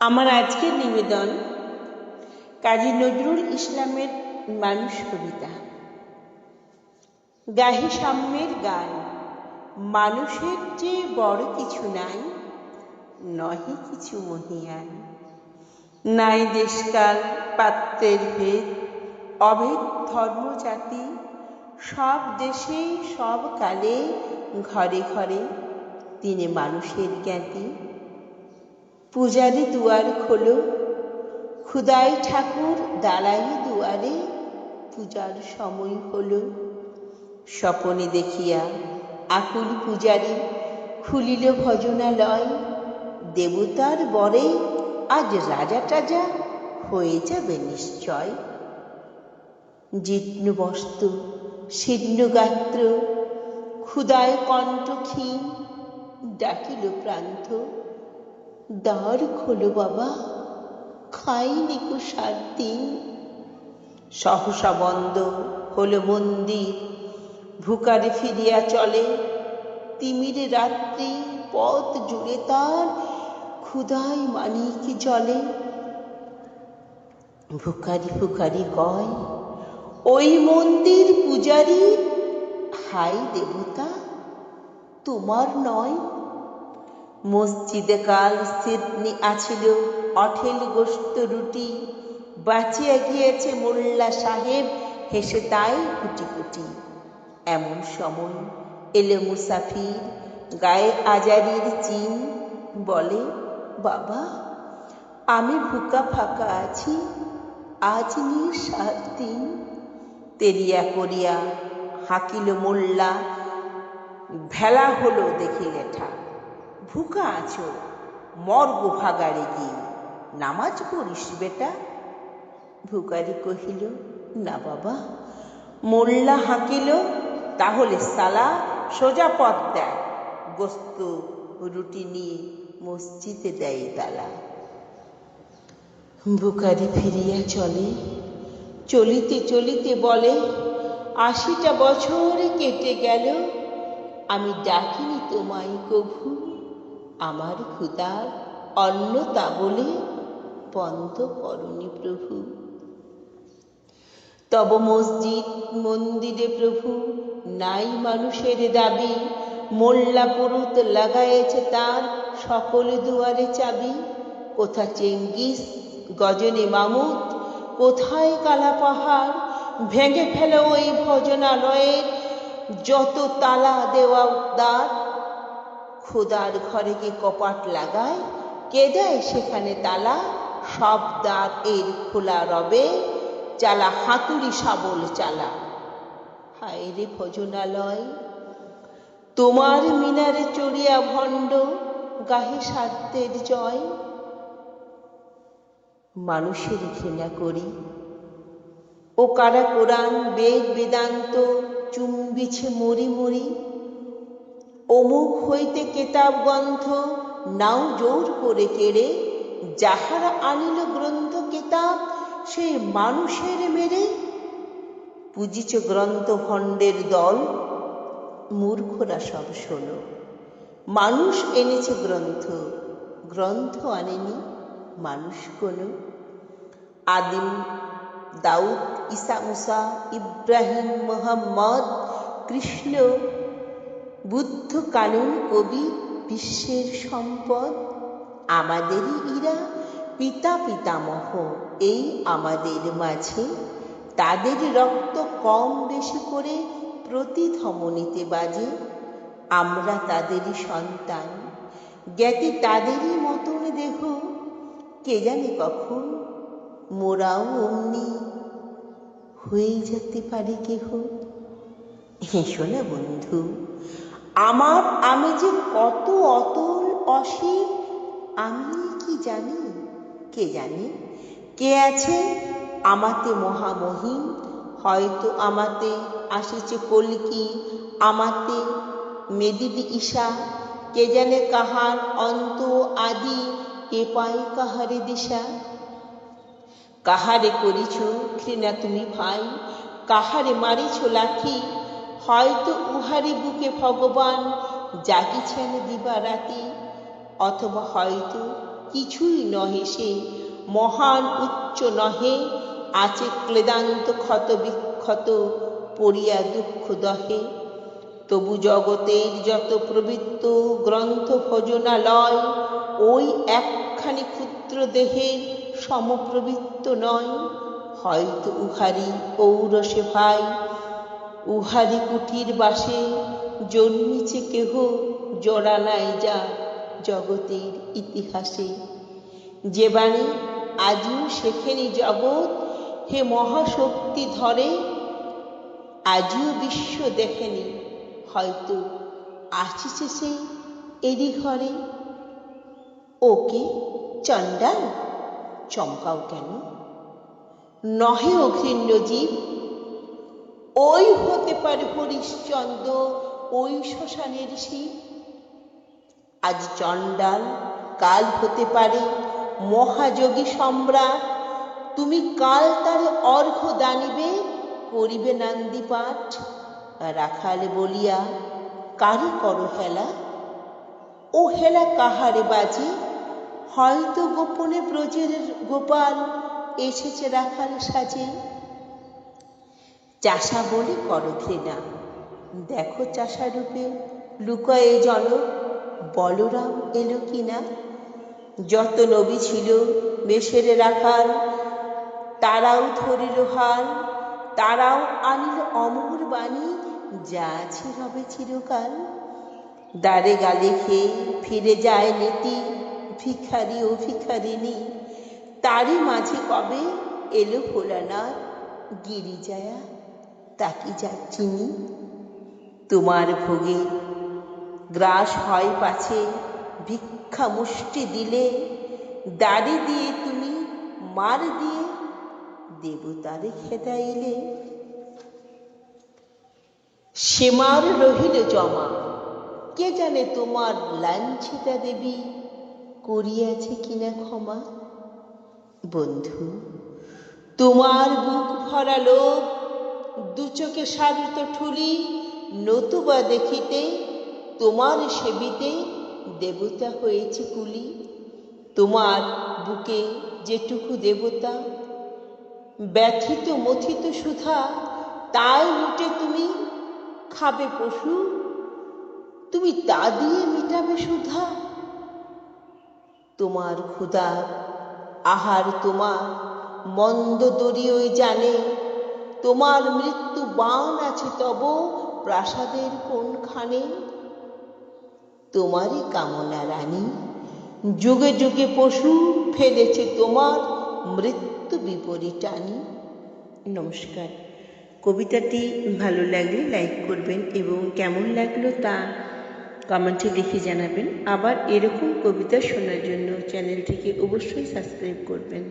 আমার আজকের নিবেদন, কাজী নজরুল ইসলামের মানুষ কবিতা গাহি সাম্যের গান, মানুষের যে বড় কিছু নাই, নহে কিছু মহিয়ান। নাই দেশকাল, পাত্রের ভেদ, অভেদ ধর্ম জাতি, সব দেশে, সব কালে, ঘরে ঘরে তিনি মানুষের জ্ঞাতি। পূজারি দুয়ার খোলো, খুদাই ঠাকুর দাঁড়াই দুয়ারে পূজার সময় হলো। স্বপনে দেখিয়া আকুল পূজারি খুলিল ভজনালয়, দেবতার বরে আজ রাজা টাজা হয়ে যাবে নিশ্চয়। জীর্ণ বস্ত্র শীর্ণ গাত্র ক্ষুদায় কণ্ঠক্ষীণ ডাকিল প্রান্ত। দ্বার খোলো বাবা। খাইনি কো সাত দিন সহসা বন্ধ হলো মন্দির। ভুকারে ফিরিয়া চলে তিমিরে রাত্রি। পথ জুড়ে তার ক্ষুদায় মানিক জলে। ভুকারি ভুকারি গয় ওই মন্দির পূজারি? হাই দেবতা, তোমার নয় মসজিদে কাল সিডনি আছিল অঠেল গোস্ত রুটি। বাঁচিয়া গিয়েছে মোল্লা সাহেব, হেসে তাই কুটি কুটি এমন সময় এলে মুসাফির, গায়ে আজারির চিন, বলে, বাবা, আমি ভুকা ফাঁকা আছি, আজ নিয়ে সাত দিন। তেরিয়া করিয়া হাকিল মোল্লা, ভেলা হলো দেখি লেঠা। ভুকা আছো? মর্গ ভাগাড়ে গিয়ে নামাজ পড়িস বেটা। ভুকারি কহিল, না বাবা, মোল্লা হাঁকিল, তাহলে সালা সোজা পথ দেয় গোস্ত, রুটি নিয়ে মসজিদে দেয় তালা। বুকারি ফিরিয়া চলে। চলিতে চলিতে বলে, আশিটা বছর কেটে গেল, আমি ডাকিনি তোমায় কভু। আমার ক্ষুদার অন্ন তা বলে বন্ধ করনি প্রভু। তব মসজিদ, মন্দিরে প্রভু, নাই মানুষের দাবি। মোল্লা পুরুত লাগাইছে তার সকল দুয়ারে চাবি। কোথা চেঙ্গিস, গজনে মামুদ, কোথায় কালা পাহাড়? ভেঙে ফেলে ওই ভজনালয়ের যত তালা দেওয়া দ্বার খোদার ঘরে কি কপাট লাগায়? কে দেয় সেখানে তালা? সব দ্বার এর খোলা রবে, চালা হাতুড়ি শাবল চালা। হায় রে ভজনালয়, তোমার মিনারে চড়িয়া ভণ্ড গাহে স্বার্থের জয়। মানুষের ঘৃণা করি, ও কারা কোরআন, বেদ, বেদান্ত, চুম্বিছে মরি মরি অমুক হইতে কেতাব গ্রন্থ নাও জোর করে কেড়ে, যাহারা আনিল গ্রন্থ কেতাব সে মানুষের মেরে। পুজিছ গ্রন্থ ভণ্ডের দল? মূর্খরা সব শোনো। মানুষ এনেছে গ্রন্থ গ্রন্থ আনেনি মানুষ কোনো। আদিম দাউদ ইসা মুসা, ইব্রাহিম, মোহাম্মদ, কৃষ্ণ বুদ্ধ কানুন কবি, বিশ্বের সম্পদ, আমাদেরই ইরা পিতা পিতামহ এই আমাদের মাঝে। তাদের রক্ত কম বেশি করে প্রতি ধমনীতে বাজে। আমরা তাদেরই সন্তান। জ্ঞাতি তাদেরই মতন দেহ। কে জানে কখন মোরাও অমনি হয়ে যেতে পারে কেহ? হেসো না বন্ধু আমার, আমি যে কত অতল অসীম, আমি কি জানি? কে জানে? কে আছে? আমাতে মহামহিম, হয়তো আমাতে আসেছে কলকি আমাতে মেদিদি ঈশা, কে জানে কাহার অন্ত আদি কে পাই কাহারে দিশা? কাহারে করিছ ঘৃণা তুমি ভাই, কাহারে মারিছ লাথি হয়তো উহারি বুকে ভগবান জাগিছেন দিবারাতি, অথবা হয়তো কিছুই নহে সে মহান উচ্চ নহে, আছে ক্লেদান্ত ক্ষত বিক্ষত, পড়িয়া দুঃখ দহে। তবু জগতের যত প্রবৃত্ত গ্রন্থ ভোজনালয়, ওই একখানি ক্ষুদ্র দেহের সমপ্রবৃত্ত নয়। হয়তো উহারি ঔরসে ভাই উহারি কুটির বাসে জন্মিছে কেহ জড়ালায় যা জগতের ইতিহাসে। যে বাণী আজিও শেখেনি জগৎ, হে মহাশক্তি ধরে, আজও বিশ্ব দেখেনি, হয়তো আসিছে সে এরই ঘরে। ওকে চণ্ডাল, চমকাও কেন? নহে অঘৃণ্য জীব ওই হতে পারে হরিশ্চন্দ্র ওই শ্মশানের শিব। আজ চণ্ডাল, কাল হতে পারে মহাযোগী সম্রাট। তুমি কাল তার অর্ঘ দানিবে, করিবে নান্দি পাঠ। রাখাল বলিয়া, কারি করো হেলা? ও হেলা কাহারে বাজে? হয়তো গোপনে ব্রজের গোপাল এসেছে রাখাল সাজে। চাষা বলে করো ঘৃণা। দেখো চাষা রূপে লুকয়ে জল, বলরাম এলো কিনা? যত নবী ছিল মেশেরে রাখাল, তারাও ধরিল হাল, তারাও আনিল অমর বাণী, যা আছে রবে চিরকাল। দাঁড়ে গালে খেয়ে ফিরে যায় নীতি, ভিখারি ও ভিখারিনী তারই মাঝে কবে এলো ভোলানাথ গিরিজায়া? তাকি যাচ্ছিনি তোমার ভোগে গ্রাস হয় পাছে, ভিক্ষা মুষ্টি দিলে দাড়ি দিয়ে তুমি মার দিয়ে দেবতারে খেদাইলে সেমার রহিল জমা, কে জানে তোমার লাঞ্ছিতা দেবী করিয়াছে কিনা ক্ষমা? বন্ধু, তোমার বুক ভরা লোক দু চোখে সারিত ঠুলি, নতুবা দেখিতে তোমার সেবিতে দেবতা হয়েছে কুলি। তোমার বুকে যেটুকু দেবতা, ব্যথিত মথিত সুধা, তাই লুটে তুমি খাবে পশু। তুমি তা দিয়ে মিটাবে সুধা। তোমার ক্ষুধা, আহার তোমার মন্দ দরিয়ই জানে। তোমার মৃত্যু বান আছে তব প্রাসাদের কোনখানে? তোমারই কামনা রানী, যুগে যুগে পশু ফেলেছে তোমার মৃত্যু বিপরীটানি নমস্কার। কবিতাটি ভালো লাগলে লাইক করবেন এবং কেমন লাগল তা কমেন্টে লিখে জানাবেন। আবার এরকম কবিতা শোনার জন্য চ্যানেলটিকে অবশ্যই সাবস্ক্রাইব করবেন।